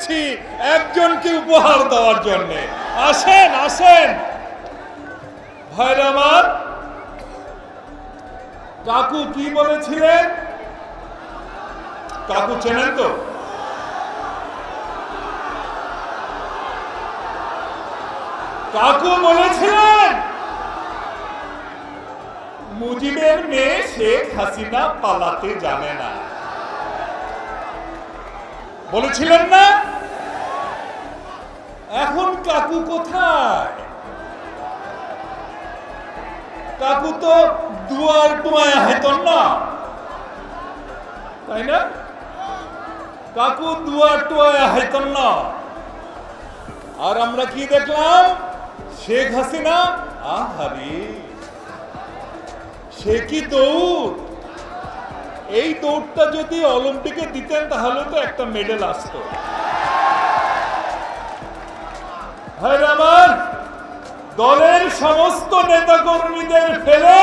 এসেছি একজনকে উপহার দেওয়ার জন্য। আসেন আসেন। ভাইরা আমার, কাকু কি বলেছিলেন? কাকু চেনেন তো? কাকু বলেছিলেন, মুজিবের মেয়ে শেখ হাসিনা পালাতে জানে না। বলেছিলেন না? এখন কাকু কোথায়? কাকু তো দুয়ার টুয়ায় হেতন না। তাই না? কাকু দুয়ার টুয়ায় হেতন না। আর আমরা কি দেখলাম? শেখ হাসিনা আহারে সে কি দৌড়? এই দৌড়টা যদি অলিম্পিকে দিতেন তাহলে তো একটা মেডেল আসতো। আমার দলের সমস্ত নেতা কর্মীদের ফেলে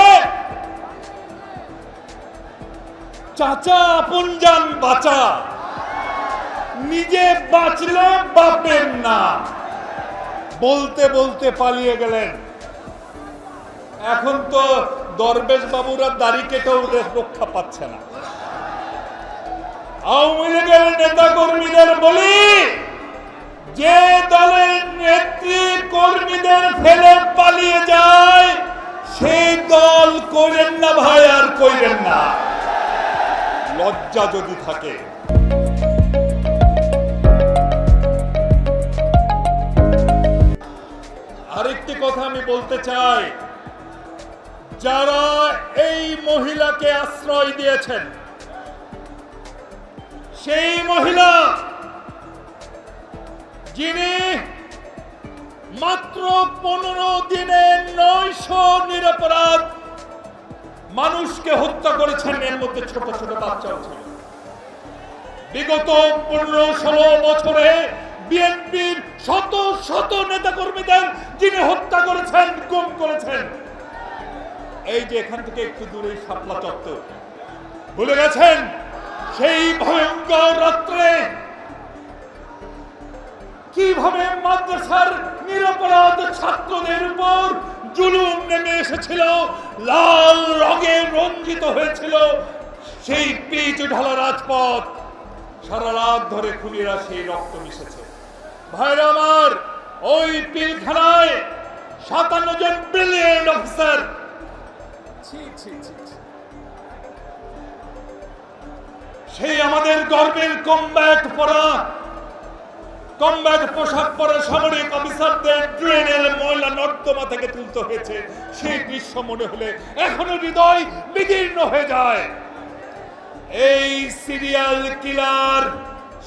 চাচা আপন যান বাঁচা। নিজে বাঁচলে বাপের না বলতে বলতে পালিয়ে গেলেন। এখন তো দরবেশ বাবুরা দাড়ি কেটেও রক্ষা পাচ্ছে না। আওয়ামী লীগের নেতা কর্মীদের বলি, যে দলের নেত্রী কর্মীদের ফেলে পালিয়ে যায়, সেই দল করেন না ভাই, আর কইরেন না। লজ্জা যদি থাকে। আরেকটি কথা আমি বলতে চাই, যারা এই মহিলাকে আশ্রয় দিয়েছেন, সেই মহিলা যিনি মাত্র পনেরো দিনে নয়শো নিরপরাধ মানুষকে হত্যা করেছেন। এর মধ্যে ছোট ছোট বাচ্চাও ছিল বিগত পনেরো ষোলো বছরে বিএনপির শত শত নেতা কর্মীদের যিনি হত্যা করেছেন, গুম করেছেন। এই যে এখান থেকে একটু দূরে শাপলা চত্বর। ভুলে গেছেন? সেই ভয়ঙ্কর রাত্রে কীভাবে মাদ্রাসার নিরপরাধ ছাত্রদের উপর জুলুম নেমে এসেছিল, লাল রঙে রঞ্জিত হয়েছিল। সেই পিচ ঢালা রাজপথ সারা রাত ধরে খুনিরা সেই রক্ত মিশেছে। ভাইরা আমার, ওই পিলখানায় সাতান্ন জন ব্রিলিয়েন্ট অফিসার। সেই আমাদের গর্বের কমব্যাট পরা কমব্যাট পোশাক পরা সামরিক অফিসারদের ট্রেনের ময়লা নর্দমা থেকে তুলতে হয়েছে। সেই দৃশ্য মনে হলে এখনও হৃদয় বিদীর্ণ হয়ে যায়। এই সিরিয়াল কিলার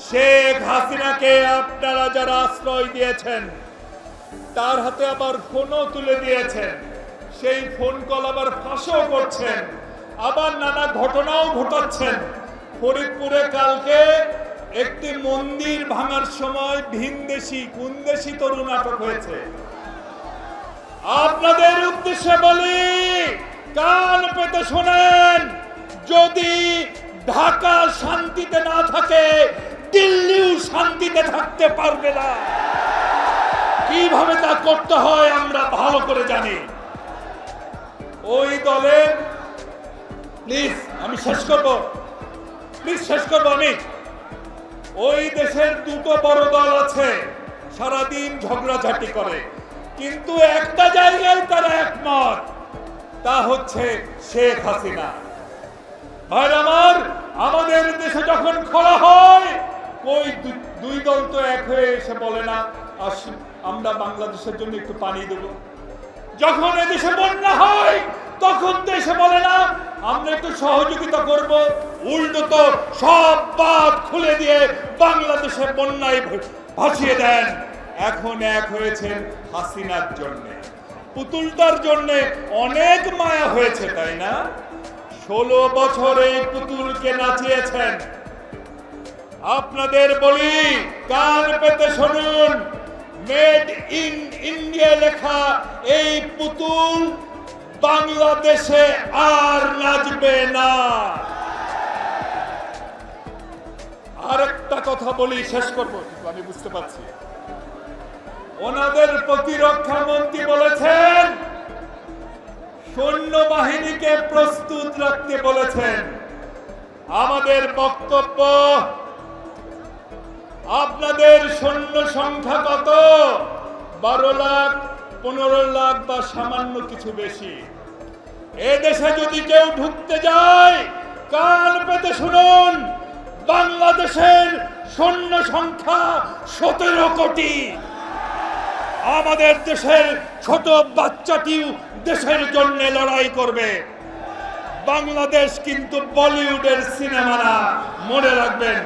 শেখ হাসিনাকে আপনারা যারা আশ্রয় দিয়েছেন, তার হাতে আবার ফোনও তুলে দিয়েছেন। সেই ফোন কল আবার ফাঁসও করছেন। আবার নানা ঘটনাও ঘটাচ্ছেন। ফরিদপুরে কালকে একটি মন্দির ভাঙার সময় ভিনদেশি কুন্দেশি তরুণ আটক হয়েছে? আপনাদের উদ্দেশ্যে বলি, কান পেতে শোনেন, যদি ঢাকা শান্তিতে না থাকে, দিল্লিও শান্তিতে থাকতে পারবে না। কীভাবে তা করতে হয় আমরা ভালো করে জানি। ওই দলের, প্লিজ, আমি শেষ করব। প্লিজ শেষ করব, আমি। ওই দেশের দুটো বড় দল আছে, সারাদিন ঝগড়াঝাটি করে। কিন্তু একটা জায়গায় তারা একমত, তা হচ্ছে শেখ হাসিনা। ভাই আমার, আমাদের দেশে যখন খরা হয় ওই দুই দল তো এক হয়ে এসে বলে না আসুন আমরা বাংলাদেশের জন্য একটু পানি দেব। যখন এদেশে বন্যা হয়, তখন তো এসে বলে না আমরা একটু সহযোগিতা করব। উল্টো তো সব বাদ খুলে দিয়ে বাংলাদেশে বন্যায় ভাসিয়ে দেন। এখন এক হয়েছেন হাসিনার জন্য। পুতুলটার জন্য অনেক মায়া হয়েছে, তাই না? ষোলো বছরে পুতুলকে নাচিয়েছেন। আপনাদের বলি, কান পেতে শুনুন। মেড ইন ইন্ডিয়া লেখা এই পুতুল বাংলাদেশে আর নাচবে না। আরেকটা কথা বলি, শেষ করব। আমি বুঝতে পারছি। ওনাদের প্রতিরক্ষা মন্ত্রী বলেছেন সৈন্য বাহিনীকে প্রস্তুত রাখতে বলেছেন। আমাদের বক্তব্য, আপনাদের সৈন্য সংখ্যা কত? বারো লাখ পনেরো লাখ বা সামান্য কিছু বেশি। এ দেশে যদি কেউ ঢুকতে যায়, কান পেতে শুনুন, বাংলাদেশের সৈন্য সংখ্যা সতেরো কোটি। আমাদের দেশের ছোট বাচ্চাটিও দেশের জন্য লড়াই করবে। বাংলাদেশ কিন্তু বলিউডের সিনেমা না মনে রাখবেন।